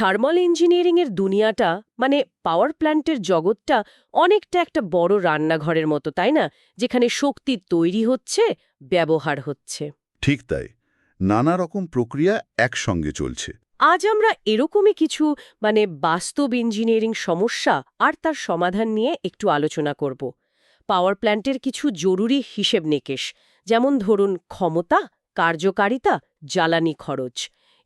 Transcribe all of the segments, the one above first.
Thermal ইঞ্জিনিয়ারিংয়ের দুনিয়াটা মানে পাওয়ার প্ল্যান্টের জগৎটা অনেকটা একটা বড় রান্নাঘরের মতো তাই না? যেখানে শক্তি তৈরি হচ্ছে ব্যবহার হচ্ছে। ঠিক তাই। নানা রকম প্রক্রিয়া একসঙ্গে চলছে। আজ আমরা এরকমই কিছু মানে বাস্তব ইঞ্জিনিয়ারিং সমস্যা আর তার সমাধান নিয়ে একটু আলোচনা করব। পাওয়ার প্ল্যান্টের কিছু জরুরি হিসেব নিকেশ যেমন ধরুন ক্ষমতা কার্যকারিতা জ্বালানি খরচ।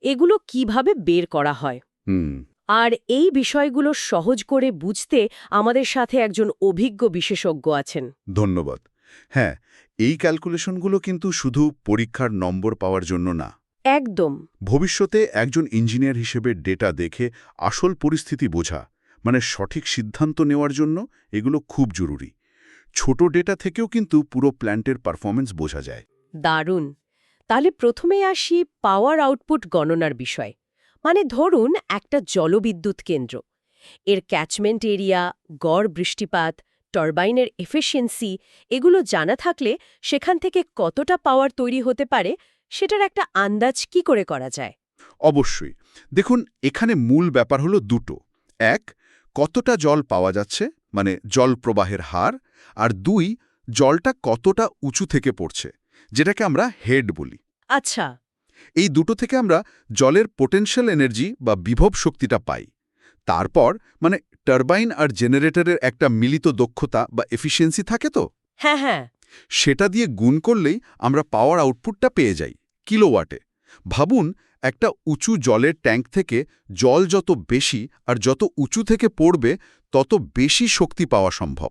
এগুলো কীভাবে বের করা হয়? হুম। আর এই বিষয়গুলো সহজ করে বুঝতে আমাদের সাথে একজন অভিজ্ঞ বিশেষজ্ঞ আছেন। ধন্যবাদ। হ্যাঁ এই ক্যালকুলেশনগুলো কিন্তু শুধু পরীক্ষার নম্বর পাওয়ার জন্য না। একদম। ভবিষ্যতে একজন ইঞ্জিনিয়ার হিসেবে ডেটা দেখে আসল পরিস্থিতি বোঝা মানে সঠিক সিদ্ধান্ত নেওয়ার জন্য এগুলো খুব জরুরি। ছোট ডেটা থেকেও কিন্তু পুরো প্ল্যান্টের পারফরমেন্স বোঝা যায়। দারুণ। তাহলে প্রথমে আসি পাওয়ার আউটপুট গণনার বিষয়। মানে ধরুন একটা জলবিদ্যুৎ কেন্দ্র। এর ক্যাচমেন্ট এরিয়া গড় বৃষ্টিপাত টারবাইনের এফিসিয়েন্সি এগুলো জানা থাকলে সেখান থেকে কতটা পাওয়ার তৈরি হতে পারে সেটার একটা আন্দাজ কি করে করা যায়? অবশ্যই। দেখুন এখানে মূল ব্যাপার হলো দুটো। এক কতটা জল পাওয়া যাচ্ছে মানে জল প্রবাহের হার আর দুই জলটা কতটা উঁচু থেকে পড়ছে যেটাকে আমরা হেড বলি। আচ্ছা। এই দুটো থেকে আমরা জলের পোটেনশিয়াল এনার্জি বা বিভব শক্তিটা পাই। তারপর মানে টারবাইন আর জেনারেটরের একটা মিলিত দক্ষতা বা এফিসিয়েন্সি থাকে তো? হ্যাঁ হ্যাঁ। সেটা দিয়ে গুণ করলেই আমরা পাওয়ার আউটপুটটা পেয়ে যাই কিলোওয়াটে ভাবুন একটা উঁচু জলের ট্যাঙ্ক থেকে জল যত বেশি আর যত উঁচু থেকে পড়বে তত বেশি শক্তি পাওয়া সম্ভব।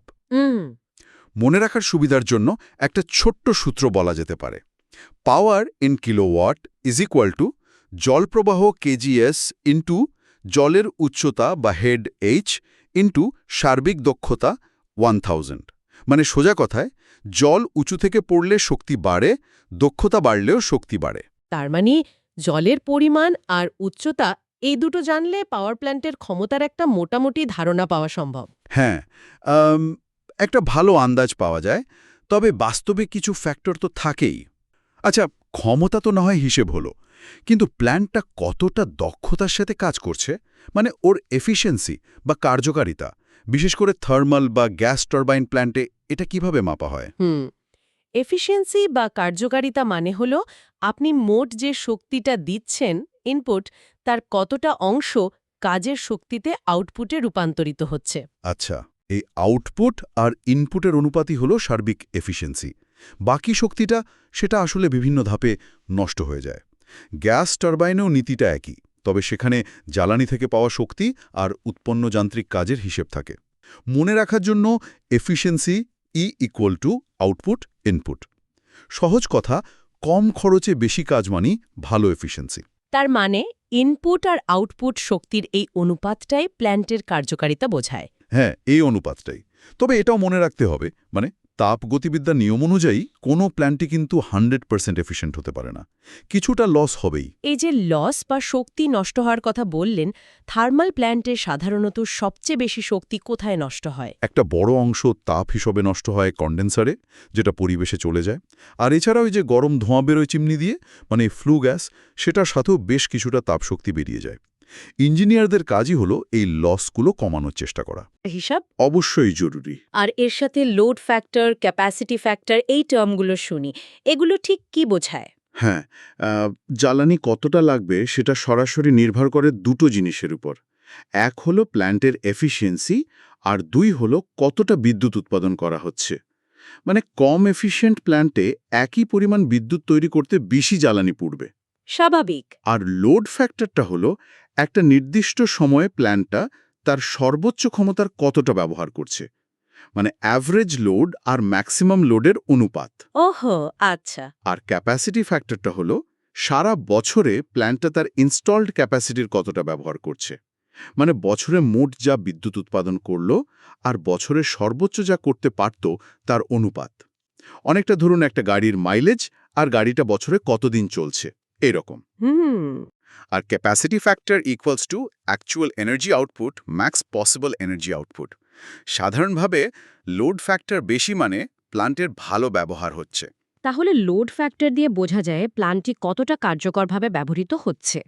মনে রাখার সুবিধার জন্য একটা ছোট্ট সূত্র বলা যেতে পারে। Power in kilowatt is equal to জলপ্রবাহ কেজিএস ইন্টু জলের উচ্চতা বা হেড এইচ ইন্টু সার্বিক দক্ষতা ওয়ান মানে সোজা কথায় জল উঁচু থেকে পড়লে শক্তি বাড়ে দক্ষতা বাড়লেও শক্তি বাড়ে। তার মানে জলের পরিমাণ আর উচ্চতা এই দুটো জানলে পাওয়ার প্ল্যান্টের ক্ষমতার একটা মোটামুটি ধারণা পাওয়া সম্ভব। হ্যাঁ একটা ভালো আন্দাজ পাওয়া যায় তবে বাস্তবে কিছু ফ্যাক্টর তো থাকেই। আচ্ছা ক্ষমতা তো না হয় হিসেব হলো কিন্তু প্ল্যান্টটা কতটা দক্ষতার সাথে কাজ করছে? মানে ওর এফিসিয়েন্সি বা কার্যকারিতা বিশেষ করে থার্মাল বা গ্যাস টারবাইন প্ল্যান্টে এটা কীভাবে মাপা হয়? হুম এফিসিয়েন্সি বা কার্যকারিতা মানে হল আপনি মোট যে শক্তিটা দিচ্ছেন ইনপুট তার কতটা অংশ কাজের শক্তিতে আউটপুটে রূপান্তরিত হচ্ছে। আচ্ছা এই আউটপুট আর ইনপুটের অনুপাতই হল সার্বিক এফিসিয়েন্সি বাকি শক্তিটা সেটা আসলে বিভিন্ন ধাপে নষ্ট হয়ে যায়। গ্যাস টারবাইনেও নীতিটা একই তবে সেখানে জ্বালানি থেকে পাওয়া শক্তি আর উৎপন্ন যান্ত্রিক কাজের হিসেব থাকে। মনে রাখার জন্য efficiency E equal to output input সহজ কথা কম খরচে বেশি কাজ মানি ভালো এফিসিয়েন্সি তার মানে ইনপুট আর আউটপুট শক্তির এই অনুপাতটাই প্ল্যান্টের কার্যকারিতা বোঝায়। হ্যাঁ এই অনুপাতটাই। তবে এটাও মনে রাখতে হবে মানে তাপ গতিবিদ্যার নিয়ম অনুযায়ী কোনো প্ল্যান্টই কিন্তু হান্ড্রেড পার্সেন্ট এফিসিয়েন্ট হতে পারে না। কিছুটা লস হবেই। এই যে লস বা শক্তি নষ্ট হওয়ার কথা বললেন থার্মাল প্ল্যান্টে সাধারণত সবচেয়ে বেশি শক্তি কোথায় নষ্ট হয়? একটা বড় অংশ তাপ হিসেবে নষ্ট হয় কন্ডেন্সারে যেটা পরিবেশে চলে যায়। আর এছাড়াও ওই যে গরম ধোঁয়া বেরোয় চিমনি দিয়ে মানে ফ্লু গ্যাস সেটার সাথেও বেশ কিছুটা তাপশক্তি বেরিয়ে যায়। ইঞ্জিনিয়ারদের কাজই হলো এই লসগুলো কমানোর চেষ্টা করা। হিসাব? অবশ্যই জরুরি। আর এর সাথে লোড ফ্যাক্টর ক্যাপাসিটি ফ্যাক্টর এই টার্মগুলো শুনি। এগুলো ঠিক কি বোঝায়? হ্যাঁ জ্বালানি কতটা লাগবে সেটা সরাসরি নির্ভর করে দুটো জিনিসের উপর। এক হলো প্ল্যান্টের এফিসিয়েন্সি আর দুই হলো কতটা বিদ্যুৎ উৎপাদন করা হচ্ছে। মানে কম এফিশিয়েন্ট প্ল্যান্টে একই পরিমাণ বিদ্যুৎ তৈরি করতে বেশি জ্বালানি পুড়বে। স্বাভাবিক। আর লোড ফ্যাক্টরটা হলো একটা নির্দিষ্ট সময়ে প্ল্যানটা তার সর্বোচ্চ ক্ষমতার কতটা ব্যবহার করছে? মানে অ্যাভারেজ লোড আর ম্যাক্সিমাম লোডের অনুপাত। ওহো আচ্ছা। আর ক্যাপাসিটি ফ্যাক্টরটা হলো সারা বছরে প্ল্যান্টটা তার ইনস্টলড ক্যাপাসিটির কতটা ব্যবহার করছে। মানে বছরে মোট যা বিদ্যুৎ উৎপাদন করল আর বছরে সর্বোচ্চ যা করতে পারত তার অনুপাত। অনেকটা ধরুন একটা গাড়ির মাইলেজ আর গাড়িটা বছরে কতদিন চলছে এরকম। হুম। আর capacity factor equals to actual energy output max possible energy output সাধারণভাবে লোড ফ্যাক্টর বেশি মানে প্লান্টের ভালো ব্যবহার হচ্ছে। তাহলে লোড ফ্যাক্টর দিয়ে বোঝা যায় প্লান্টটি কতটা কার্যকরভাবে ব্যবহৃত হচ্ছে।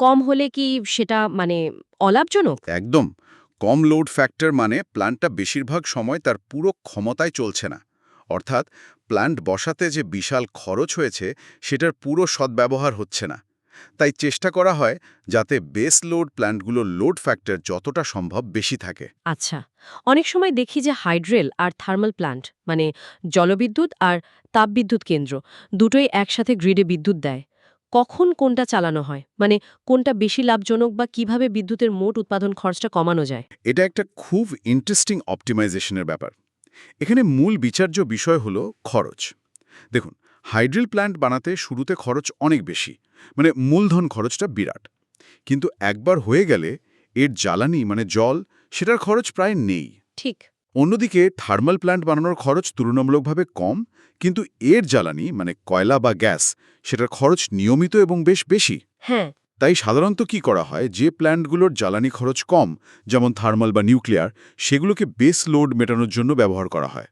কম হলে কি সেটা মানে অলাভজনক? একদম। কম লোড ফ্যাক্টর মানে প্ল্যান্টটা বেশিরভাগ সময় তার পুরো ক্ষমতায় চলছে না। অর্থাৎ প্ল্যান্ট বসাতে যে বিশাল খরচ হয়েছে সেটার পুরো সদ্ব্যবহার হচ্ছে না। তাই চেষ্টা করা হয় যাতে বেস লোড প্ল্যান্টগুলোর লোড ফ্যাক্টর যতটা সম্ভব বেশি থাকে। আচ্ছা অনেক সময় দেখি যে হাইড্রেল আর থার্মাল প্ল্যান্ট মানে জলবিদ্যুৎ আর তাপবিদ্যুৎ কেন্দ্র দুটোই একসাথে গ্রিডে বিদ্যুৎ দেয়। কখন কোনটা চালানো হয়? মানে কোনটা বেশি লাভজনক বা কীভাবে বিদ্যুতের মোট উৎপাদন খরচটা কমানো যায়? এটা একটা খুব ইন্টারেস্টিং অপটিমাইজেশনের ব্যাপার। এখানে মূল বিচার্য বিষয় হলো খরচ। দেখুন হাইড্রিল প্ল্যান্ট বানাতে শুরুতে খরচ অনেক বেশি মানে মূলধন খরচটা বিরাট। কিন্তু একবার হয়ে গেলে এর জ্বালানি মানে জল সেটার খরচ প্রায় নেই। ঠিক। অন্যদিকে থার্মাল প্ল্যান্ট বানানোর খরচ তুলনামূলকভাবে কম কিন্তু এর জ্বালানি মানে কয়লা বা গ্যাস সেটার খরচ নিয়মিত এবং বেশ বেশি। হ্যাঁ। তাই সাধারণত কি করা হয় যে প্ল্যান্টগুলোর জ্বালানি খরচ কম যেমন থার্মাল বা নিউক্লিয়ার সেগুলোকে বেস লোড মেটানোর জন্য ব্যবহার করা হয়।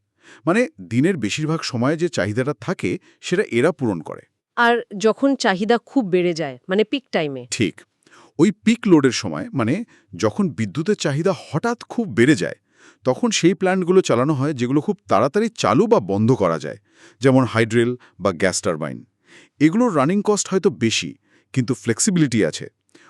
মানে দিনের বেশিরভাগ সময়ে যে চাহিদাটা থাকে সেটা এরা পূরণ করে। আর যখন চাহিদা খুব বেড়ে যায় মানে পিক টাইমে ঠিক। ওই পিক লোডের সময় মানে যখন বিদ্যুতের চাহিদা হঠাৎ খুব বেড়ে যায় তখন সেই প্ল্যান্টগুলো চালানো হয় যেগুলো খুব তাড়াতাড়ি চালু বা বন্ধ করা যায় যেমন হাইড্রেল বা গ্যাস টারবাইন। এগুলোর রানিং কস্ট হয়তো বেশি কিন্তু ফ্লেক্সিবিলিটি আছে।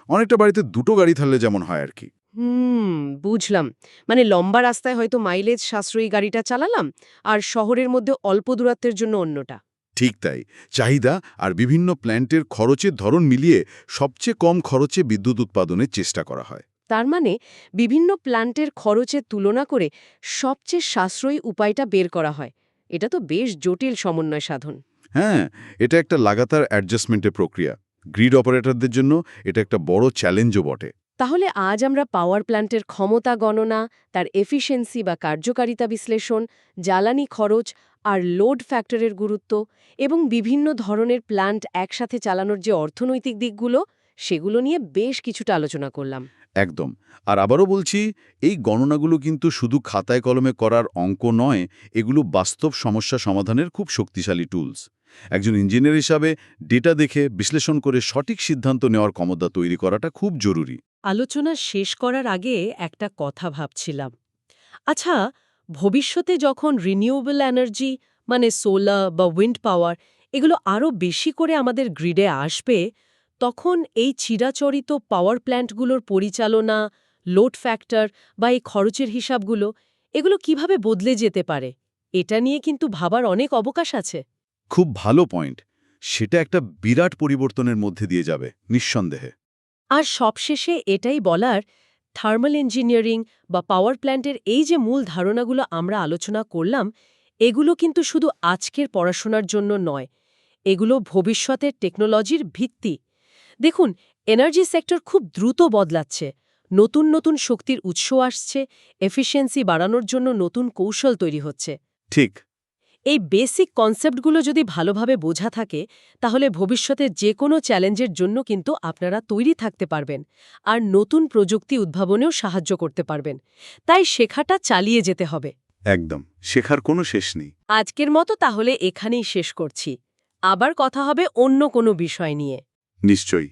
অনেকটা বাড়িতে দুটো গাড়ি থাকলে যেমন হয় আর কি। হুম বুঝলাম। মানে লম্বা রাস্তায় হয়তো মাইলেজ সাশ্রয়ী গাড়িটা চালালাম আর শহরের মধ্যে অল্প দূরত্বের জন্য অন্যটা। ঠিক তাই। চাহিদা আর বিভিন্ন প্ল্যান্টের খরচের ধরন মিলিয়ে সবচেয়ে কম খরচে বিদ্যুৎ উৎপাদনের চেষ্টা করা হয়। তার মানে বিভিন্ন প্ল্যান্টের খরচের তুলনা করে সবচেয়ে সাশ্রয়ী উপায়টা বের করা হয়। এটা তো বেশ জটিল সমন্বয় সাধন। হ্যাঁ এটা একটা লাগাতার অ্যাডজাস্টমেন্টের প্রক্রিয়া। গ্রিড অপারেটরদের জন্য এটা একটা বড় চ্যালেঞ্জও বটে। তাহলে আজ আমরা পাওয়ার প্ল্যান্টের ক্ষমতা গণনা, তার এফিসিয়েন্সি বা কার্যকারিতা বিশ্লেষণ, জ্বালানি খরচ আর লোড ফ্যাক্টরের গুরুত্ব এবং বিভিন্ন ধরনের প্ল্যান্ট একসাথে চালানোর যে অর্থনৈতিক দিকগুলো, সেগুলো নিয়ে বেশ কিছুটা আলোচনা করলাম। একদম। আর আবারও বলছি, এই গণনাগুলো কিন্তু শুধু খাতায় কলমে করার অঙ্ক নয়, এগুলো বাস্তব সমস্যা সমাধানের খুব শক্তিশালী টুলস একজন ইঞ্জিনিয়ার হিসাবে ডেটা দেখে বিশ্লেষণ করে সঠিক সিদ্ধান্ত নেওয়ার ক্ষমতা তৈরি করাটা খুব জরুরি। আলোচনা শেষ করার আগে একটা কথা ভাবছিলাম। আচ্ছা ভবিষ্যতে যখন রিনিউয়েবল এনার্জি মানে সোলার বা উইন্ড পাওয়ার এগুলো আরও বেশি করে আমাদের গ্রিডে আসবে, তখন এই চিরাচরিত পাওয়ার প্ল্যান্টগুলোর পরিচালনা লোড ফ্যাক্টর বা এই খরচের হিসাবগুলো, এগুলো কীভাবে বদলে যেতে পারে? এটা নিয়ে কিন্তু ভাবার অনেক অবকাশ আছে। খুব ভালো পয়েন্ট সেটা একটা বিরাট পরিবর্তনের মধ্যে দিয়ে যাবে, নিঃসন্দেহে। আর সবশেষে এটাই বলার থার্মাল ইঞ্জিনিয়ারিং বা পাওয়ার প্ল্যান্টের এই যে মূল ধারণাগুলো আমরা আলোচনা করলাম, এগুলো কিন্তু শুধু আজকের পড়াশোনার জন্য নয়, এগুলো ভবিষ্যতের টেকনোলজির ভিত্তি। দেখুন এনার্জি সেক্টর খুব দ্রুত বদলাচ্ছে, নতুন নতুন শক্তির উৎস আসছে এফিসিয়েন্সি বাড়ানোর জন্য নতুন কৌশল তৈরি হচ্ছে। ঠিক। এই বেসিক কনসেপ্টগুলো যদি ভালোভাবে বোঝা থাকে তাহলে ভবিষ্যতে যে কোনো চ্যালেঞ্জের জন্য কিন্তু আপনারা তৈরি থাকতে পারবেন আর নতুন প্রযুক্তি উদ্ভাবনেও সাহায্য করতে পারবেন। তাই শেখাটা চালিয়ে যেতে হবে। একদম শেখার কোনো শেষ নেই। আজকের মতো তাহলে এখানেই শেষ করছি। আবার কথা হবে অন্য কোনো বিষয় নিয়ে। নিশ্চয়ই।